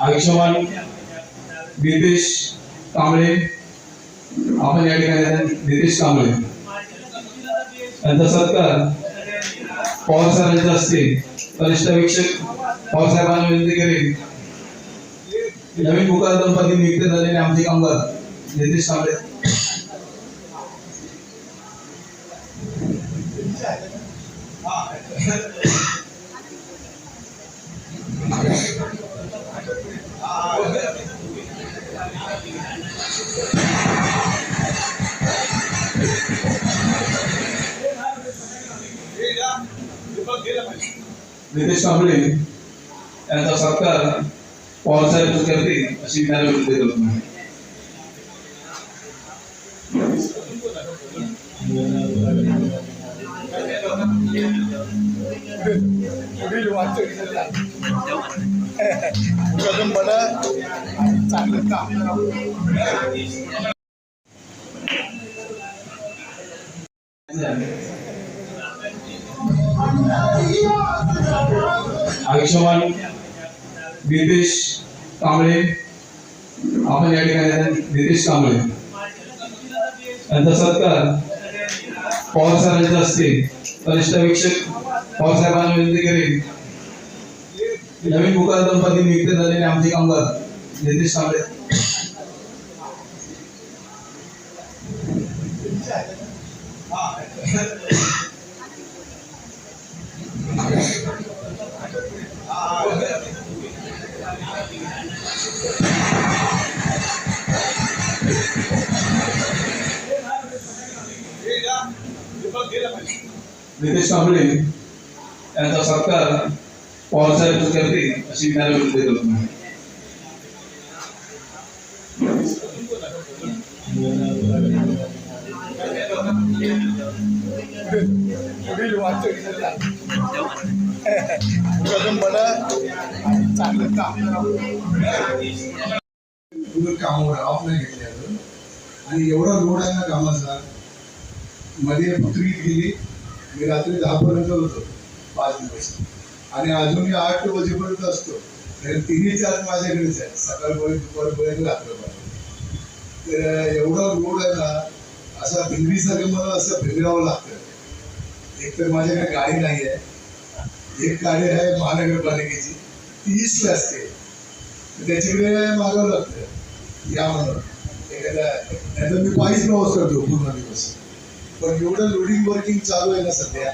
आयुष्यमान नितेश कांबळे. आपण या ठिकाणी आहेत, नितेश कांबळे. यांचा सत्कार पवार साहेबांचा असते. कनिष्ठ अधीक्षक पवार साहेबांना विनंती करेन. नवीन पुकार दंपती नियुक्त झालेले आमचे कामगार नितेश कांबळे. नितेश कांबळे यांचा सत्कार पवार साहेब करतील अशी त्यांना विनंती करतो पुढील वाटचालीला चांगलं काम आयुष्यमान नितेश कांबळे. आपण या ठिकाणी आहेत, नितेश कांबळे. यांचा सत्कार पवार सरांचा असतील. कनिष्ठ अधीक्षक पवार विनंती करेन नवीन पुकार दंपती नियुक्त झालेले आमचे कामगार नितीश कांबळे नितेश कांबळे यांचा सत्कार पवार करतील अशी त्यांना विनंती करतो. पुढील वाटचालीला चांगलं काम कामावर ऑफ नाही घेतले आणि एवढा लोड आहे ना कामाचा मध्ये पृथ्वी गेली मी रात्री दहापर्यंत होतो पाच दिवस. आणि अजून मी आठ वाजेपर्यंत असतो. तर तिन्ही चार माझ्याकडेच आहे सकाळपर्यंत दुपारपर्यंत रात्रपर्यंत. तर एवढा रोड आहे ना असा भिंगरीसारखं मला असं भिंगरावं लागतं. एक तर माझ्याकडे गाडी नाही आहे. एक गाडी आहे महानगरपालिकेची. ती ईस्टला असते त्याच्याकडे मागावं लागतं. या म्हणून. एखाद्या नाहीतर मी पायीच प्रवास करतो पूर्ण दिवस. पण एवढं लोडिंग वर्किंग चालू आहे ना सध्या.